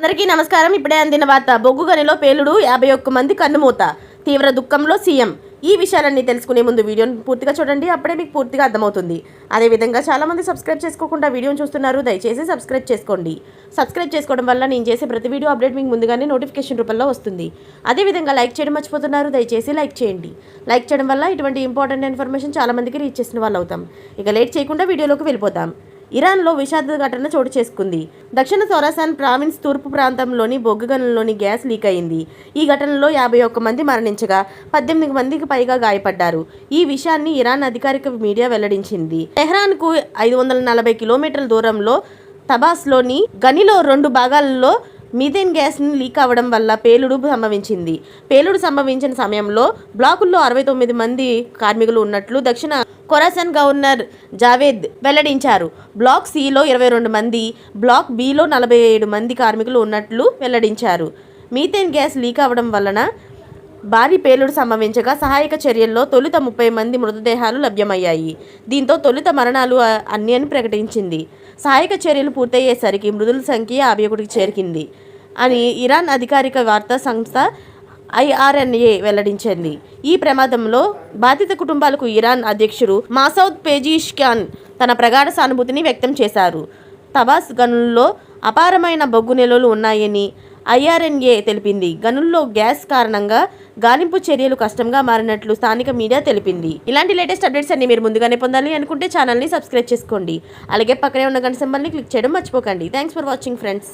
అందరికీ నమస్కారం. ఇప్పుడే అందిన వార్త. బొగ్గు గనిలో పేలుడు యాభై ఒక్క మంది కన్నుమూత. తీవ్ర దుఃఖంలో సీఎం. ఈ విషయాలన్నీ తెలుసుకునే ముందు వీడియోని పూర్తిగా చూడండి. అప్పుడే మీకు పూర్తిగా అర్థమవుతుంది. అదేవిధంగా చాలామంది సబ్స్క్రైబ్ చేసుకోకుండా వీడియోని చూస్తున్నారు. దయచేసి సబ్స్క్రైబ్ చేసుకోండి. సబ్స్క్రైబ్ చేసుకోవడం వల్ల నేను చేసే ప్రతి వీడియో అప్డేట్ మీకు ముందుగానే నోటిఫికేషన్ రూపంలో వస్తుంది. అదేవిధంగా లైక్ చేయడం మర్చిపోతున్నారు. దయచేసి లైక్ చేయండి. లైక్ చేయడం వల్ల ఇటువంటి ఇంపార్టెంట్ ఇన్ఫర్మేషన్ చాలామందికి రీచ్ చేసిన వాళ్ళు అవుతాం ఇక లేట్ చేయకుండా వీడియోలోకి వెళ్ళిపోతాం. ఇరాన్లో విషాద ఘటన చోటు చేసుకుంది. దక్షిణ సొరాసాన్ ప్రావిన్స్ తూర్పు ప్రాంతంలోని బొగ్గుగనుల్లోని గ్యాస్ లీక్ అయింది. ఈ ఘటనలో యాభై ఒక్క మంది మరణించగా పద్దెనిమిది మందికి పైగా గాయపడ్డారు. ఈ విషయాన్ని ఇరాన్ అధికారిక మీడియా వెల్లడించింది. టెహ్రాన్కు ఐదు వందల నలభై కిలోమీటర్ల దూరంలో తబాస్లోని గనిలో రెండు భాగాలలో మీథేన్ గ్యాస్ని లీక్ అవ్వడం వల్ల పేలుడు సంభవించింది. పేలుడు సంభవించిన సమయంలో బ్లాకుల్లో అరవై తొమ్మిది మంది కార్మికులు ఉన్నట్లు దక్షిణ కొరాసన్ గవర్నర్ జావేద్ వెల్లడించారు. బ్లాక్ సిలో ఇరవై రెండు మంది బ్లాక్ బిలో నలభై ఏడు మంది కార్మికులు ఉన్నట్లు వెల్లడించారు. మీథేన్ గ్యాస్ లీక్ అవ్వడం వలన భారీ పేలుడు సంభవించగా సహాయక చర్యల్లో తొలుత ముప్పై మంది మృతదేహాలు లభ్యమయ్యాయి. దీంతో తొలుత మరణాలు అన్ని అని ప్రకటించింది. సహాయక చర్యలు పూర్తయ్యేసరికి మృతుల సంఖ్య యాభై ఒకటికి చేరికింది అని ఇరాన్ అధికారిక వార్తా సంస్థ ఐఆర్ఎన్ఏ వెల్లడించింది. ఈ ప్రమాదంలో బాధిత కుటుంబాలకు ఇరాన్ అధ్యక్షుడు మాసౌద్ పేజీష్ఖాన్ తన ప్రగాఢ సానుభూతిని వ్యక్తం చేశారు. తబాస్ గనుల్లో అపారమైన బొగ్గు నిల్వలు ఉన్నాయని ఐఆర్ఎన్ఏ తెలిపింది. గనుల్లో గ్యాస్ కారణంగా గాలింపు చర్యలు కష్టంగా మారినట్లు స్థానిక మీడియా తెలిపింది. ఇలాంటి లేటెస్ట్ అప్డేట్స్ అన్ని మీరు ముందుగానే పొందాలి అనుకుంటే ఛానల్ని సబ్స్క్రైబ్ చేసుకోండి. అలాగే పక్కనే ఉన్న గంట సింబల్ని క్లిక్ చేయడం మర్చిపోకండి. Thanks for watching friends.